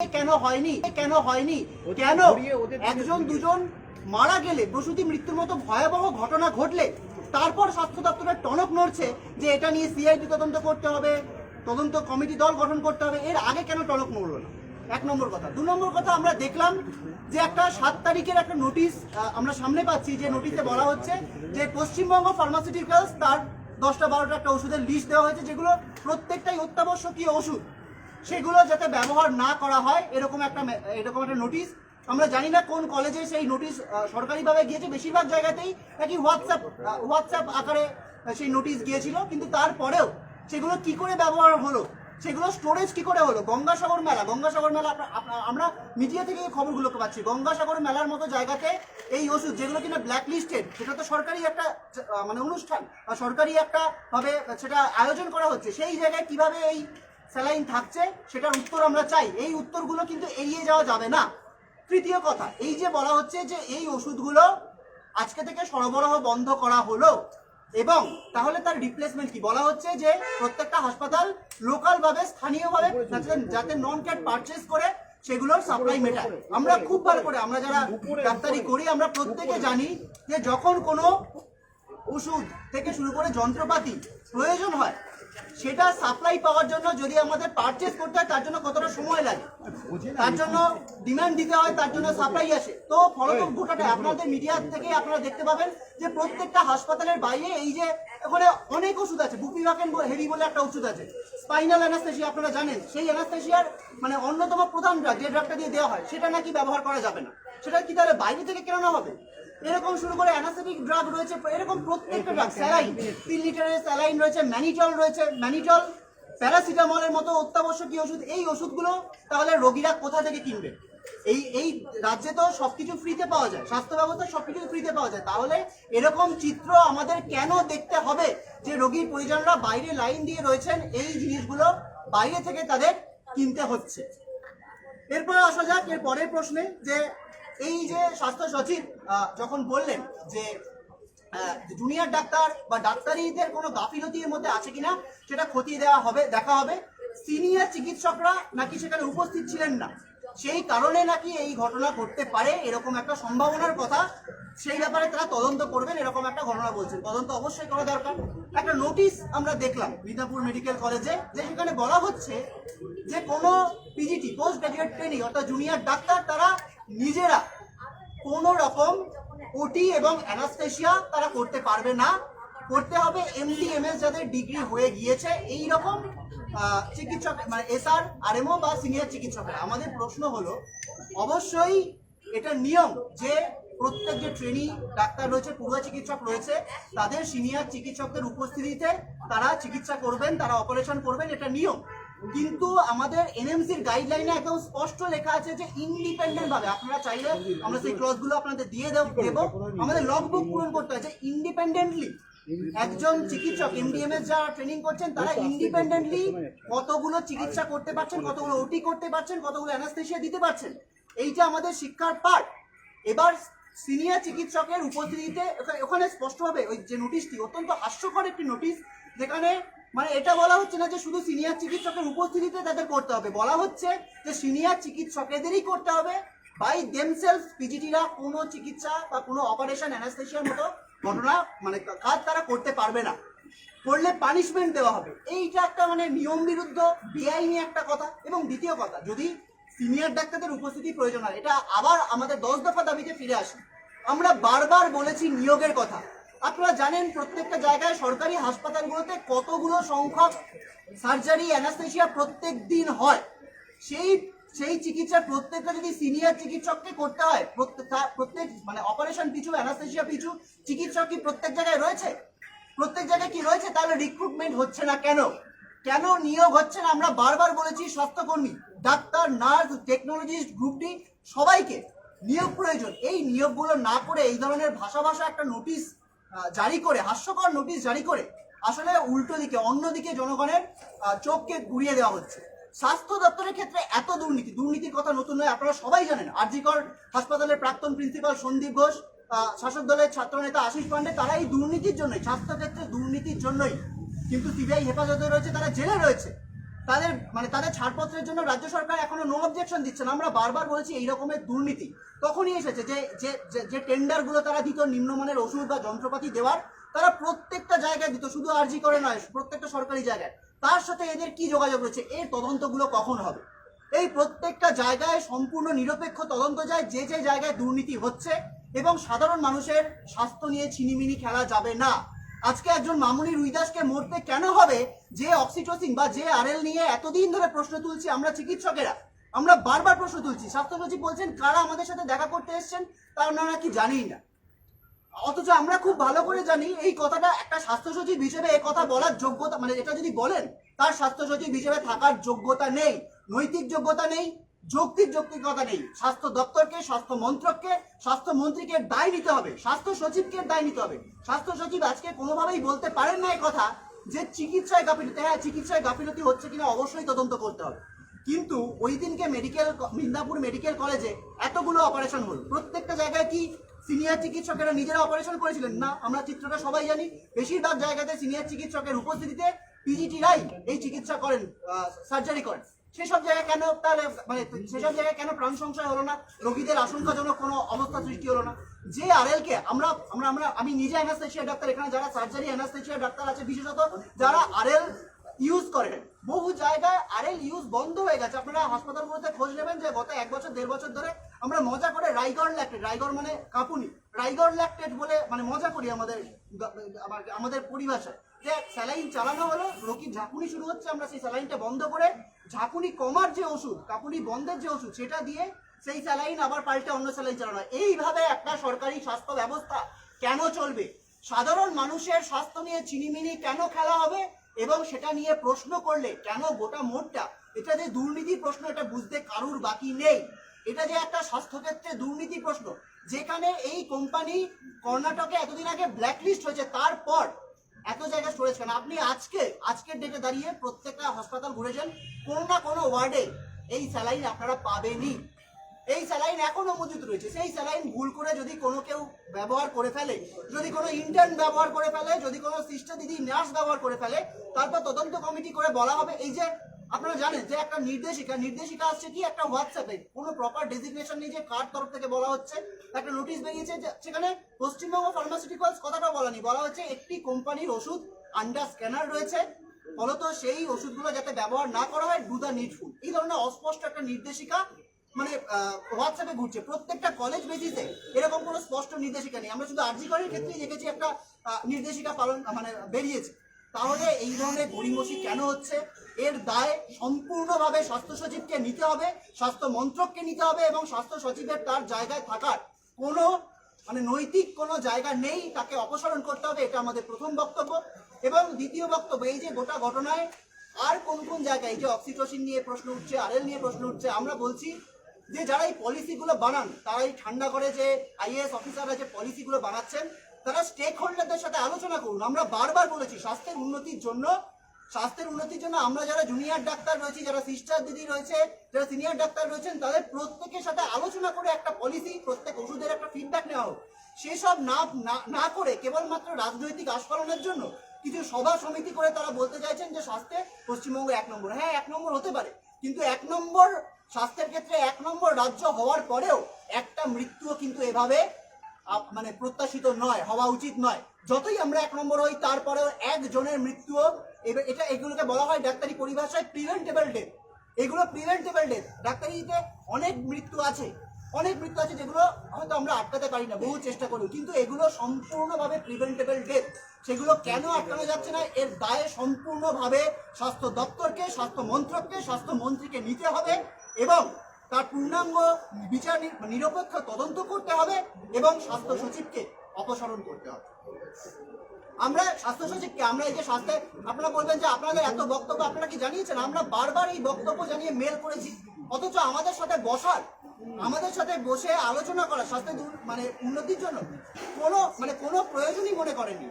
কেন হয়নি? কেন হয়নি? কেন? একজন দুজন মারা গেলে প্রসূতি মৃত্যুর মতো ভয়াবহ ঘটনা ঘটলে তারপর স্বাস্থ্য দপ্তরের টনক নড়ছে যে এটা নিয়ে সিআইডি তদন্ত করতে হবে তদন্ত কমিটি দল গঠন করতে হবে। এর আগে কেন টনক নড়ল না? এক নম্বর কথা। দু নম্বর কথা আমরা দেখলাম যে একটা সাত তারিখের একটা নোটিশ আমরা সামনে পাচ্ছি যে নোটিশে বলা হচ্ছে যে পশ্চিমবঙ্গ ফার্মাসিউটিক্যালস তার দশটা বারোটা একটা ওষুধের লিস্ট দেওয়া হয়েছে যেগুলো প্রত্যেকটাই অত্যাবশ্যকীয় ওষুধ। সেগুলো যাতে ব্যবহার না করা হয়, এরকম একটা এরকম একটা নোটিশ আমরা জানি না কোন কলেজে সেই নোটিশ সরকারিভাবে গিয়েছে, বেশিরভাগ জায়গাতেই নাকি হোয়াটসঅ্যাপ হোয়াটসঅ্যাপ আকারে সেই নোটিশ গিয়েছিল, কিন্তু তারপরেও সেগুলো কি করে ব্যবহার হলো? সেগুলো স্টোরেজ কি করে হলো? গঙ্গাসাগর মেলা গঙ্গাসাগর মেলা আমরা মিডিয়া থেকে এই খবরগুলোকে পাচ্ছি। গঙ্গাসাগর মেলার মতো জায়গাতে এই ওষুধ, যেগুলো কিনা ব্ল্যাক লিস্টেড সেটা তো সরকারি একটা মানে অনুষ্ঠান সরকারি একটা ভাবে সেটা আয়োজন করা হচ্ছে। সেই জায়গায় কীভাবে এই স্যালাইন থাকছে, সেটার উত্তর আমরা চাই। এই উত্তরগুলো কিন্তু এড়িয়ে যাওয়া যাবে না। তৃতীয় কথা, এই যে বলা হচ্ছে যে এই ওষুধগুলো আজকে থেকে সরবরাহ বন্ধ করা হলো, এবং তাহলে তার রিপ্লেসমেন্ট কি? বলা হচ্ছে যে প্রত্যেকটা হাসপাতাল লোকাল ভাবে স্থানীয়ভাবে, যাতে নন ক্যাট পারচেস করে সেগুলোর সাপ্লাই মেটায় আমরা খুব ভালো করে, আমরা যারা ডাক্তারি করি, আমরা প্রত্যেকে জানি যে যখন কোনো ওষুধ থেকে শুরু করে যন্ত্রপাতি প্রয়োজন হয় সেটা সাপ্লাই পাওয়ার জন্য যদি আমাদের পারচেস করতে হয়, তার জন্য কতটা সময় লাগে? তার জন্য ডিমান্ড দিতে হয়, তার জন্য সাপ্লাই আসে। তো ফলতক গোটাটা আপনাদের মিডিয়া থেকে আপনারা দেখতে পাবেন যে প্রত্যেকটা হাসপাতালের বাইরে এই যে ওখানে অনেক ওষুধ আছে বুপিভাকেন হেভি বলে একটা ওষুধ আছে। স্পাইনাল অ্যানাস্থেশিয়া আপনারা জানেন, সেই অ্যানাস্থেশিয়ার মানে অন্যতম প্রধান ড্রাগ যে ড্রাগটা দিয়ে দেওয়া হয়, সেটা নাকি ব্যবহার করা যাবে না। সেটা কি তাহলে বাইরে থেকে কেনানো হবে? এরকম শুরু করে অ্যানাস্থেটিক ড্রাগ রয়েছে, এরকম প্রত্যেকটা ড্রাগ, স্যালাইন, তিন লিটারের স্যালাইন রয়েছে, ম্যানিটল রয়েছে, ম্যানিটল, প্যারাসিটামলের মতো অত্যাবশ্যকীয় ওষুধ। এই ওষুধগুলো তাহলে রোগীরা কোথা থেকে কিনবে? এই এই রাজ্যে তো সবকিছু ফ্রিতে পাওয়া যায়, স্বাস্থ্য ব্যবস্থা সবকিছু ফ্রিতে পাওয়া যায়। তাহলে এরকম চিত্র আমাদের কেন দেখতে হবে যে রোগীর পরিজনরা বাইরে লাইন দিয়ে রয়েছেন, এই জিনিসগুলো বাইরে থেকে তাদের কিনতে হচ্ছে? এরপর আসা যাক, এর পরের প্রশ্নে যে এই যে স্বাস্থ্য সচিব যখন বললেন যে জুনিয়র ডাক্তার বা ডাক্তারিদের কোনো গাফিলতির মধ্যে আছে কিনা, সেটা খতিয়ে দেওয়া হবে, দেখা হবে। সিনিয়র চিকিৎসকরা নাকি সেখানে উপস্থিত ছিলেন না। সেই কারণে নাকি এই ঘটনা ঘটতে পারে, এরকম একটা সম্ভাবনার কথা। সেই ব্যাপারে তারা তদন্ত করবেন, এরকম একটা ঘটনা বলছেন। তদন্ত অবশ্যই করা দরকার। একটা নোটিশ আমরা দেখলাম মিদনাপুর মেডিকেল কলেজে যে সেখানে বলা হচ্ছে যে কোনো পিজিটি পোস্ট গ্রাজুয়েট ট্রেনিং অর্থাৎ জুনিয়র ডাক্তার, তারা নিজেরা কোনো রকম ওটি এবং অ্যানাস্থেশিয়া তারা করতে পারবে না। করতে হবে এমডি এমএস যাদের ডিগ্রি হয়ে গিয়েছে। এই রকম চিকিৎসক মানে এসআর আরএমও বা সিনিয়র চিকিৎসকরা। আমাদের প্রশ্ন হলো, অবশ্যই এটা নিয়ম যে প্রত্যেক যে ট্রেনি ডাক্তার রয়েছে, পূর্বা চিকিৎসক রয়েছে, তাদের সিনিয়র চিকিৎসকদের উপস্থিতিতে তারা চিকিৎসা করবেন, তারা অপারেশন করবেন, এটা নিয়ম। কিন্তু আমাদের এনএমসির গাইডলাইনে একদম স্পষ্ট লেখা আছে যে ইন্ডিপেন্ডেন্ট ভাবে আপনারা চাইলে আমরা সেই ক্লজগুলো আপনাদের দিয়ে দেব আমাদের লগ বুক পূরণ করতে হয় যে ইন্ডিপেন্ডেন্টলি একজন চিকিৎসক এমডিএমএস যারা ট্রেনিং করছেন, তারা ইন্ডিপেন্ডেন্টলি কতগুলো চিকিৎসা করতে পারছেন, কতগুলো ওটি করতে পারছেন, কতগুলো অ্যানাস্থেশিয়া দিতে পারছেন, এইটা আমাদের শিক্ষার পার্ট এবার সিনিয়র চিকিৎসকের উপস্থিতিতে ওখা- ওখানে স্পষ্টভাবে ওই যে নোটিশটি অত্যন্ত হাস্যকর একটি নোটিশ যেখানে মানে এটা বলা হচ্ছে না যে শুধু সিনিয়র চিকিৎসকের উপস্থিতিতে তাদের করতে হবে। বলা হচ্ছে যে সিনিয়র চিকিৎসকেদেরই করতে হবে। বাই দেমসেলফ পিজিটিরা কোনো চিকিৎসা বা কোনো অপারেশন অ্যানাস্থেশিয়ার মতো ঘটনা মানে কাজ তারা করতে পারবে না। করলে পানিশমেন্ট দেওয়া হবে। এইটা একটা মানে নিয়ম বিরুদ্ধ, বেআইনি একটা কথা। এবং দ্বিতীয় কথা, যদি সিনিয়র ডাক্তারদের উপস্থিতি প্রয়োজন হয়, এটা আবার আমাদের দশ দফা দাবিতে ফিরে আসি। আমরা বারবার বলেছি নিয়োগের কথা। আপনারা জানেন প্রত্যেকটা জায়গায় সরকারি হাসপাতালগুলোতে কতগুলো সংখ্যক সার্জারি অ্যানাস্থেশিয়া প্রত্যেক দিন হয়। সেই সেই চিকিৎসা প্রত্যেকটা যদি সিনিয়র চিকিৎসককে করতে হয় প্রত্যেক মানে অপারেশন পিছু অ্যানাস্থেশিয়া পিছু, চিকিৎসক কি প্রত্যেক জায়গায় রয়েছে? প্রত্যেক জায়গায় কি রয়েছে? তাহলে রিক্রুটমেন্ট হচ্ছে না কেন? কেন নিয়োগ হচ্ছে না? আমরা বারবার বলেছি, স্বাস্থ্যকর্মী, ডাক্তার, নার্স টেকনোলজিস্ট গ্রুপটি সবাইকে নিয়োগ প্রয়োজন। এই নিয়োগগুলো না করে এই ধরনের ভাষা ভাষা একটা নোটিশ জারি করে, হাস্যকর নোটিশ জারি করে, আসলে উল্টো দিকে অন্যদিকে জনগণের চোখকে ঘুরিয়ে দেওয়া হচ্ছে। স্বাস্থ্য দপ্তরের ক্ষেত্রে এত দুর্নীতি, দুর্নীতির কথা নতুন নয়, আপনারা সবাই জানেন, আরজিকর হাসপাতালের প্রাক্তন প্রিন্সিপাল সন্দীপ ঘোষ শাসক দলের ছাত্রনেতা আশিস পান্ডে তারা এই দুর্নীতির জন্যই, স্বাস্থ্য ক্ষেত্রে দুর্নীতির জন্যই। কিন্তু সিবিআই হেফাজতে রয়েছে, তারা জেলে রয়েছে। তাদের মানে তাদের ছাড়পত্রের জন্য রাজ্য সরকার এখনও নো অবজেকশন দিচ্ছে না। আমরা বারবার বলেছি এই রকমের দুর্নীতি। তখনই এসেছে যে যে, যে- টেন্ডারগুলো তারা দিত নিম্নমানের ওষুধ বা যন্ত্রপাতি দেওয়ার, তারা প্রত্যেকটা জায়গায় দিত, শুধু আরজি করে নয়, প্রত্যেকটা সরকারি জায়গায়। তার সাথে এদের কি যোগাযোগ রয়েছে, এর তদন্তগুলো কখন হবে? এই প্রত্যেকটা জায়গায় সম্পূর্ণ নিরপেক্ষ তদন্ত যায়, যে যে জায়গায় দুর্নীতি হচ্ছে, এবং সাধারণ মানুষের স্বাস্থ্য নিয়ে ছিনিমিনি খেলা যাবে না। আজকে একজন মামুনি রুইদাসকে মরতে কেন হবে? যে অক্সিটোসিন বা যে আরএল নিয়ে এতদিন ধরে প্রশ্ন তুলছি আমরা চিকিৎসকেরা। আমরা বারবার প্রশ্ন তুলছি। স্বাস্থ্য সচিব বলছেন, কারা আমাদের সাথে দেখা করতে এসেছেন? তা ওনারা কি জানেই না। অথচ আমরা খুব ভালো করে জানি এই কথাটা একটা স্বাস্থ্য সচিব হিসেবে এই কথা বলার যোগ্যতা মানে এটা যদি বলেন, তার স্বাস্থ্য সচিব হিসেবে থাকার যোগ্যতা নেই, নৈতিক যোগ্যতা নেই। যৌক্তিক যৌক্তিকতা নেই। স্বাস্থ্য দপ্তরকে, স্বাস্থ্য মন্ত্রককে, স্বাস্থ্য মন্ত্রীকে দায় নিতে হবে। স্বাস্থ্য সচিবকে দায় নিতে হবে। স্বাস্থ্য সচিব আজকে কোনোভাবেই বলতে পারেন না কথা যে চিকিৎসায় গাফিলতি হ্যাঁ চিকিৎসায় গাফিলতি হচ্ছে কিনা অবশ্যই তদন্ত করতে হবে। কিন্তু ওই দিনকে মেডিকেল মিদনাপুর মেডিকেল কলেজে এতগুলো অপারেশন হলো। প্রত্যেকটা জায়গায় কি সিনিয়র চিকিৎসকেরা নিজেরা অপারেশন করেছিলেন? না, আমরা চিত্রটা সবাই জানি। বেশিরভাগ জায়গাতে সিনিয়র চিকিৎসকের উপস্থিতিতে পিজিটিরাই এই চিকিৎসা করেন সার্জারি করেন। সেসব জায়গায় কেন তাহলে মানে সেসব জায়গায় কেন প্রাণ সংশয় হলো না? রোগীদের আশঙ্কাজনক কোনো অবস্থা সৃষ্টি হলো না? যে আরএল কে আমরা আমরা আমরা, আমি নিজে অ্যানাস্থেশিয়া ডাক্তার, এখানে যারা সার্জারি অ্যানাস্থেশিয়া ডাক্তার আছে বিশেষত, যারা আরএল ইউজ করেন বহু জায়গায় আরএল ইউজ বন্ধ হয়ে গেছে। আপনারা হাসপাতালগুলোতে খোঁজ নেবেন যে গত এক বছর, দেড় বছর ধরে আমরা মজা করে রাইগর ল্যাক্টেড রাইগর মানে কাপুনি রাইগর ল্যাক্টেড বলে মানে মজা করি আমাদের আমাদের পরিভাষায়। যে স্যালাইন চালানো হলো রোগীর ঝাঁকুনি শুরু হচ্ছে, আমরা সেই স্যালাইনটা বন্ধ করে ঝাঁকুনি কমার যে ওষুধ, কাপুনি বন্ধের যে ওষুধ, সেটা দিয়ে সেই স্যালাইন আবার পাল্টে অন্য স্যালাইন চালানো। এইভাবে একটা সরকারি স্বাস্থ্য ব্যবস্থা কেন চলবে? সাধারণ মানুষের স্বাস্থ্য নিয়ে চিনিমিনি কেন খেলা হবে? এবং সেটা নিয়ে প্রশ্ন করলে কেন গোটা মোটটা এটা যে দুর্নীতি প্রশ্ন, এটা বুঝতে কারুর বাকি নেই। এটা যে একটা স্বাস্থ্যক্ষেত্রে দুর্নীতি প্রশ্ন। যেখানে এই কোম্পানি কর্ণাটকে এতদিন আগে ব্ল্যাকলিস্ট হয়েছে, তারপর এত জায়গায় স্টোরেজ কেন? আপনি আজকে, আজকের ডেটে দাঁড়িয়ে প্রত্যেকটা হাসপাতাল ঘুরেছেন, কোনো না কোনো ওয়ার্ডে এই স্যালাইন আপনারা পাবেনই। এই স্যালাইন এখনও মজুদ রয়েছে। সেই স্যালাইন ভুল করে যদি কোনো কেউ ব্যবহার করে ফেলে, যদি কোনো ইন্টার্ন ব্যবহার করে ফেলে, যদি কোনো সিস্টার দিদি নার্স ব্যবহার করে ফেলে, তারপর তদন্ত কমিটি করে বলা হবে, এই যে আপনারা জানেন যে একটা নির্দেশিকা নির্দেশিকা আসছে কি? একটা হোয়াটসঅ্যাপে কোনো প্রপার ডেজিগনেশন নেই যে কার তরফ থেকে বলা হচ্ছে, একটা নোটিশ বেরিয়েছে সেখানে পশ্চিমবঙ্গ ফার্মাসিউটিক্যালস কথাটা বলা নেই। বলা হচ্ছে একটি কোম্পানির ওষুধ আন্ডার স্ক্যানার রয়েছে। ফলত সেই ওষুধগুলো যাতে ব্যবহার না করা হয় ডু দ্য নিডফুল এই ধরনের অস্পষ্ট একটা নির্দেশিকা মানে হোয়াটসঅ্যাপে ঘুরছে। প্রত্যেকটা কলেজ বেসিসে এরকম কোনো স্পষ্ট নির্দেশিকা নেই। আমরা শুধু আর্জি করের ক্ষেত্রেই দেখেছি একটা নির্দেশিকা পালন মানে বেরিয়েছে। তাহলে এই ধরনের গড়িমসি কেন হচ্ছে? এর দায় সম্পূর্ণভাবে স্বাস্থ্য সচিবকে নিতে হবে, স্বাস্থ্য মন্ত্রককে নিতে হবে এবং স্বাস্থ্য সচিবের তার জায়গায় থাকার কোনো মানে নৈতিক কোনো জায়গা নেই, তাকে অপসারণ করতে হবে, এটা আমাদের প্রথম বক্তব্য। এবং দ্বিতীয় বক্তব্য, এই যে গোটা ঘটনায় আর কোন কোন জায়গায়, এই যে অক্সিটোসিন নিয়ে প্রশ্ন উঠছে, আরএল নিয়ে প্রশ্ন উঠছে, আমরা বলছি যে যারা এই পলিসিগুলো বানান তারাই ঠান্ডা করে যে আইএএস অফিসাররা যে পলিসিগুলো বানাচ্ছেন তারা স্টেক হোল্ডারদের সাথে আলোচনা করুন। আমরা বারবার বলেছি, স্বাস্থ্যের উন্নতির জন্য, স্বাস্থ্যের উন্নতির জন্য আমরা যারা জুনিয়র ডাক্তার রয়েছি, যারা সিস্টার দিদি রয়েছে, যারা সিনিয়র ডাক্তার রয়েছেন, তাদের প্রত্যেকের সাথে আলোচনা করে একটা পলিসি প্রত্যেক ওষুধের একটা ফিডব্যাক নেওয়া হোক। সেসব না, না- করে কেবলমাত্র রাজনৈতিক আস্ফলনের জন্য কিছু সভা সমিতি করে তারা বলতে চাইছেন যে স্বাস্থ্যে পশ্চিমবঙ্গ এক নম্বর। হ্যাঁ এক নম্বর হতে পারে, কিন্তু এক নম্বর স্বাস্থ্যের ক্ষেত্রে এক নম্বর রাজ্য হওয়ার পরেও একটা মৃত্যুও কিন্তু এভাবে মানে প্রত্যাশিত নয়, হওয়া উচিত নয়। যতই আমরা এক নম্বর হই, তারপরেও একজনের এবার এটা, এগুলোকে বলা হয় ডাক্তারি পরিভাষায় প্রিভেন্টেবল ডেথ এগুলো প্রিভেন্টেবল ডেথ ডাক্তারিতে অনেক মৃত্যু আছে। অনেক মৃত্যু আছে যেগুলো হয়তো আমরা আটকাতে পারি না, বহু চেষ্টা করি কিন্তু এগুলো সম্পূর্ণভাবে প্রিভেন্টেবল ডেথ সেগুলো কেন আটকানো যাচ্ছে না? এর দায়ে সম্পূর্ণভাবে স্বাস্থ্য দপ্তরকে, স্বাস্থ্য মন্ত্রককে স্বাস্থ্যমন্ত্রীকে নিতে হবে এবং তার পূর্ণাঙ্গ বিচার নিরপেক্ষ তদন্ত করতে হবে এবং স্বাস্থ্য সচিবকে অপসারণ করতে হবে। আমরা স্বাস্থ্য সচিবকে, আমরা এই যে স্বাস্থ্যে, আপনারা বলবেন যে আপনাদের এত বক্তব্য আপনারা কি জানিয়েছেন? আমরা বারবার এই বক্তব্য জানিয়ে মেল করেছি। অথচ আমাদের সাথে বসার, আমাদের সাথে বসে আলোচনা করা স্বাস্থ্য মানে উন্নতির জন্য কোনো মানে কোনো প্রয়োজনই মনে করেননি।